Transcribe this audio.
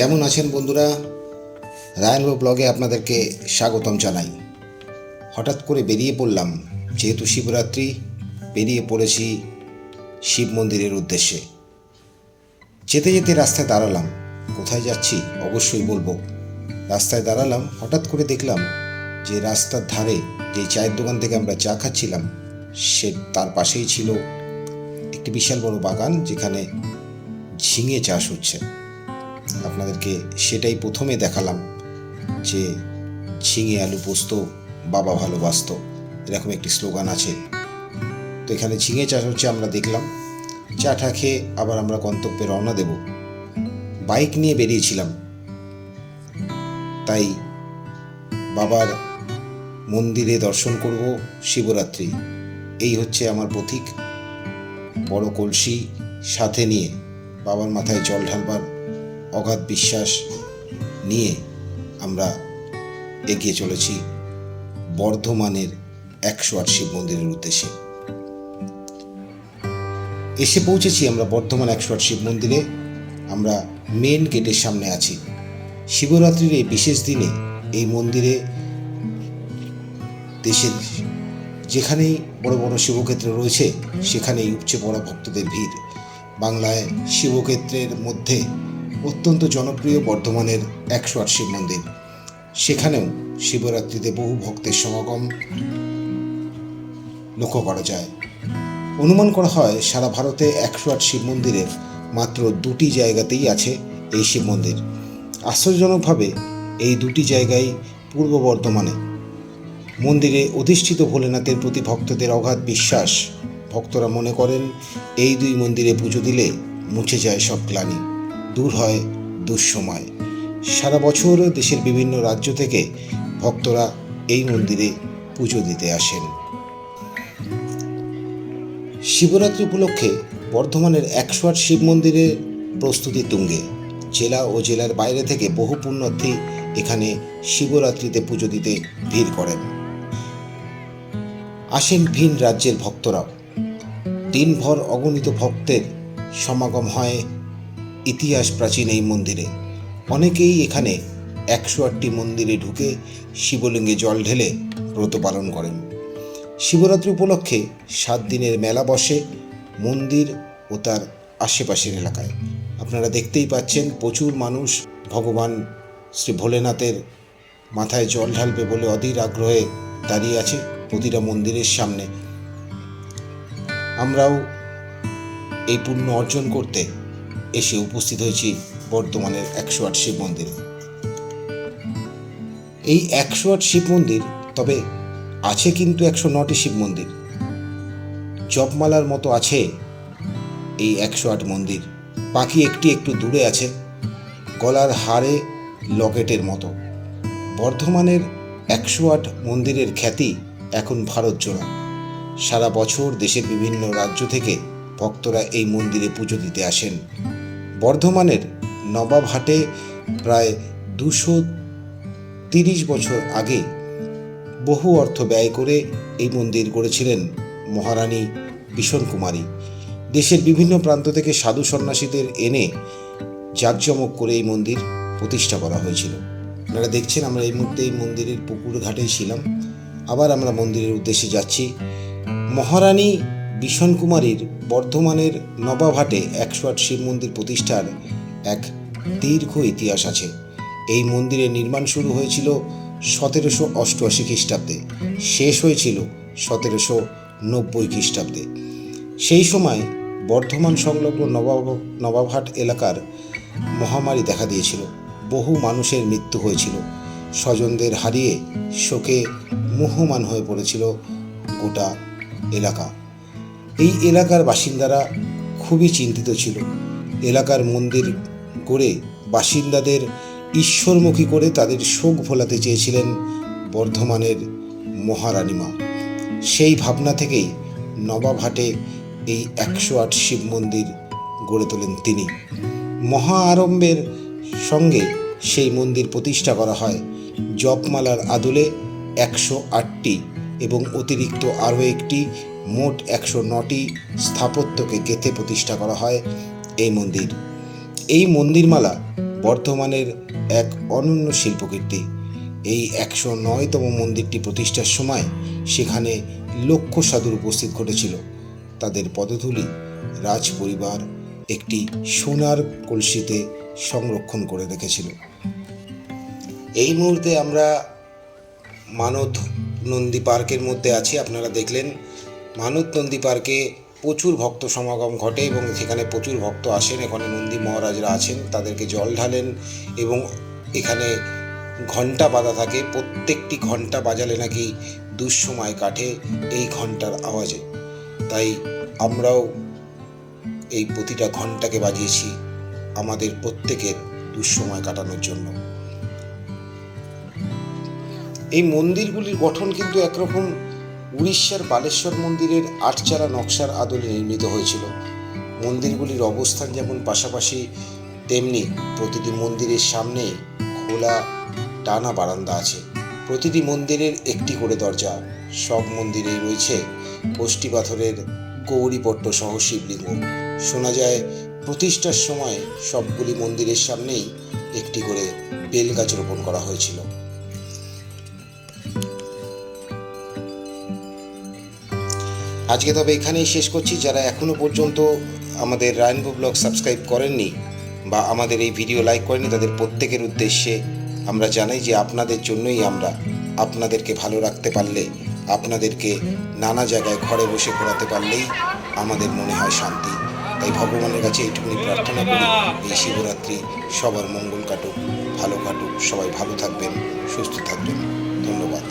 কেমন আছেন বন্ধুরা? রায়নব ব্লগে আপনাদেরকে স্বাগতম জানাই। হঠাৎ করে বেরিয়ে পড়লাম, যেহেতু শিবরাত্রি, বেরিয়ে পড়েছি শিব মন্দিরের উদ্দেশ্যে। যেতে যেতে রাস্তায় দাঁড়ালাম। কোথায় যাচ্ছি অবশ্যই বলব। রাস্তায় দাঁড়ালাম, হঠাৎ করে দেখলাম যে রাস্তার ধারে যে চায়ের দোকান থেকে আমরা চা খাচ্ছিলাম, সে তার পাশেই ছিল একটি বিশাল বড় বাগান, যেখানে ঝিঙে চাষ হচ্ছে। আপনাদেরকে সেটাই প্রথমে দেখালাম যে ঝিঙে আলু পোস্ত বাবা ভালোবাসত। এরকম একটি স্লোগান আছে। তো এখানে ঝিঙে চাষ হচ্ছে আমরা দেখলাম। চাটা খেয়ে আবার আমরা গন্তব্যে রওনা দেব। বাইক নিয়ে বেরিয়েছিলাম। তাই বাবার মন্দিরে দর্শন করব শিবরাত্রি। এই হচ্ছে আমার পথিক। বড় কলসি সাথে নিয়ে বাবার মাথায় জল ঢালবার অগাধ বিশ্বাস নিয়ে আমরা এগিয়ে চলেছি বর্ধমানের একশো আট শিব মন্দিরের উদ্দেশ্যে। এসে পৌঁছেছি আমরা বর্ধমান একশো আট শিব মন্দিরে। আমরা মেন গেটের সামনে আছি। শিবরাত্রির এই বিশেষ দিনে এই মন্দিরে দেশের যেখানেই বড় বড় শিবক্ষেত্র রয়েছে, সেখানেই উপচে পড়া ভক্তদের ভিড়। বাংলায় শিবক্ষেত্রের মধ্যে অত্যন্ত জনপ্রিয় বর্ধমানের একশো আট শিব মন্দির। সেখানেও শিবরাত্রিতে বহু ভক্তের সমাগম লক্ষ্য করা যায়। অনুমান করা হয় সারা ভারতে একশো আট শিব মন্দিরের মাত্র দুটি জায়গাতেই আছে এই শিব মন্দির। আশ্চর্যজনকভাবে এই দুটি জায়গায় পূর্ব বর্ধমানে। মন্দিরে অধিষ্ঠিত ভোলেনাথের প্রতি ভক্তদের অগাধ বিশ্বাস। ভক্তরা মনে করেন, এই দুই মন্দিরে পুজো দিলে মুছে যায় সব গ্লানি। দূর হয় দুঃসময়। সারা বছর দেশের বিভিন্ন রাজ্য থেকে ভক্তরা এই মন্দিরে পুজো দিতে আসেন। শিবরাত্রি উপলক্ষে বর্ধমানের একশো আট শিব মন্দিরের প্রস্তুতি তুঙ্গে। জেলা ও জেলার বাইরে থেকে বহু পুণ্যার্থী এখানে শিবরাত্রিতে পুজো দিতে ভিড় করেন। আসেন ভিন রাজ্যের ভক্তরাও। দিনভর অগণিত ভক্তের সমাগম হয় ইতিহাস প্রাচীন এই মন্দিরে। অনেকেই এখানে একশো আটটি মন্দিরে ঢুকে শিবলিঙ্গে জল ঢেলে ব্রত পালন করেন। শিবরাত্রি উপলক্ষে সাত দিনের মেলা বসে মন্দির ও তার আশেপাশের এলাকায়। আপনারা দেখতেই পাচ্ছেন প্রচুর মানুষ ভগবান শ্রী ভোলেনাথের মাথায় জল ঢালবে বলে অধীর আগ্রহে দাঁড়িয়ে আছে প্রতিটা মন্দিরের সামনে। আমরাও এই পুণ্য অর্জন করতে এসে উপস্থিত হয়েছি বর্তমানের একশো আট শিব মন্দির। এই একশো আট শিব মন্দির, তবে আছে কিন্তু একশো নটি শিব মন্দির। জপমালার মতো আছে এই একশো আট মন্দির। বাকি একটি একটু দূরে আছে, গলার হারে লকেটের মতো। বর্ধমানের একশো আট মন্দিরের খ্যাতি এখন ভারত জোড়া। সারা বছর দেশের বিভিন্ন রাজ্য থেকে ভক্তরা এই মন্দিরে পুজো দিতে আসেন। বর্ধমানের নবাবহাটে প্রায় দুশো তিরিশ বছর আগে বহু অর্থ ব্যয় করে এই মন্দির গড়েছিলেন মহারানী ভীষণ কুমারী। দেশের বিভিন্ন প্রান্ত থেকে সাধু সন্ন্যাসীদের এনে জাঁকজমক করে এই মন্দির প্রতিষ্ঠা করা হয়েছিল। আপনারা দেখছেন আমরা এই মুহূর্তে এই মন্দিরের পুকুর ঘাটে ছিলাম। আবার আমরা মন্দিরের উদ্দেশ্যে যাচ্ছি। মহারানী ভীষণ কুমারীর বর্ধমানের নবাবহাটে একশো আট শিব মন্দির প্রতিষ্ঠার এক দীর্ঘ ইতিহাস আছে। এই মন্দিরের নির্মাণ শুরু হয়েছিল সতেরোশো অষ্টআশি খ্রিস্টাব্দে। শেষ হয়েছিল সতেরোশো নব্বই খ্রিস্টাব্দে। সেই সময় বর্ধমান সংলগ্ন নবাব, নবাবহাট এলাকার মহামারী দেখা দিয়েছিল। বহু মানুষের মৃত্যু হয়েছিল। স্বজনদের হারিয়ে শোকে মুহ্যমান হয়ে পড়েছিল গোটা এলাকা। এই এলাকার বাসিন্দারা খুবই চিন্তিত ছিল। এলাকার মন্দির গড়ে বাসিন্দাদের ঈশ্বরমুখী করে তাদের শোক ভোলাতে চেয়েছিলেন বর্ধমানের মহারানীমা সেই ভাবনা থেকেই নবাবহাটে এই একশো আট শিব মন্দির গড়ে তোলেন তিনি। মহা আড়ম্বের সঙ্গে সেই মন্দির প্রতিষ্ঠা করা হয় জপমালার আদলে একশো আটটি এবং অতিরিক্ত আরও একটি মোট একশো নটি স্থাপত্যকে গেঁথে প্রতিষ্ঠা করা হয় এই মন্দির। এই মন্দিরমালা বর্ধমানের এক অনন্য শিল্পকীর্তি। এই একশো নয়তম মন্দিরটি প্রতিষ্ঠার সময় সেখানে লক্ষ সাধুর উপস্থিত ঘটেছিল। তাদের পদধূলি রাজ পরিবার একটি সোনার কলসিতে সংরক্ষণ করে রেখেছিল। এই মুহূর্তে আমরা মানত নন্দী পার্কের মধ্যে আছি। আপনারা দেখলেন মানত নন্দী পার্কে প্রচুর ভক্ত সমাগম ঘটে এবং সেখানে প্রচুর ভক্ত আসেন। এখানে নন্দী মহারাজরা আছেন, তাদেরকে জল ঢালেন এবং এখানে ঘণ্টা বাঁধা থাকে। প্রত্যেকটি ঘণ্টা বাজালে নাকি দুঃসময় কাটে এই ঘণ্টার আওয়াজে। তাই আমরাও এই প্রতিটা ঘন্টাকে বাজিয়েছি আমাদের প্রত্যেকের দুঃসময় কাটানোর জন্য। এই মন্দিরগুলির গঠন কিন্তু একরকম উড়িষ্যার বালেশ্বর মন্দিরের আটচারা নকশার আদলে নির্মিত হয়েছিল। মন্দিরগুলির অবস্থান যেমন পাশাপাশি, তেমনি প্রতিটি মন্দিরের সামনে খোলা টানা বারান্দা আছে। প্রতিটি মন্দিরের একটি করে দরজা, সব মন্দিরেই রয়েছে কোষ্ঠী পাথরের গৌরীপট্ট সহ শিবলিঙ্গ। শোনা যায়, প্রতিষ্ঠার সময় সবগুলি মন্দিরের সামনেই একটি করে বেলগাছ রোপণ করা হয়েছিল। আজকে তবে এখানেই শেষ করছি। যারা এখনও পর্যন্ত আমাদের রায়নবো ব্লগ সাবস্ক্রাইব করেননি বা আমাদের এই ভিডিও লাইক করেনি তাদের প্রত্যেকের উদ্দেশ্যে আমরা জানাই যে আপনাদের জন্যই আমরা আপনাদেরকে ভালো রাখতে পারলে, আপনাদেরকে নানা জায়গায় ঘরে বসে ঘোরাতে পারলেই আমাদের মনে হয় শান্তি। তাই ভগবানের কাছে এইটুকুনি প্রার্থনা করি, এই শিবরাত্রি সবার মঙ্গল কাটুক, ভালো কাটুক, সবাই ভালো থাকবেন, সুস্থ থাকবেন। ধন্যবাদ।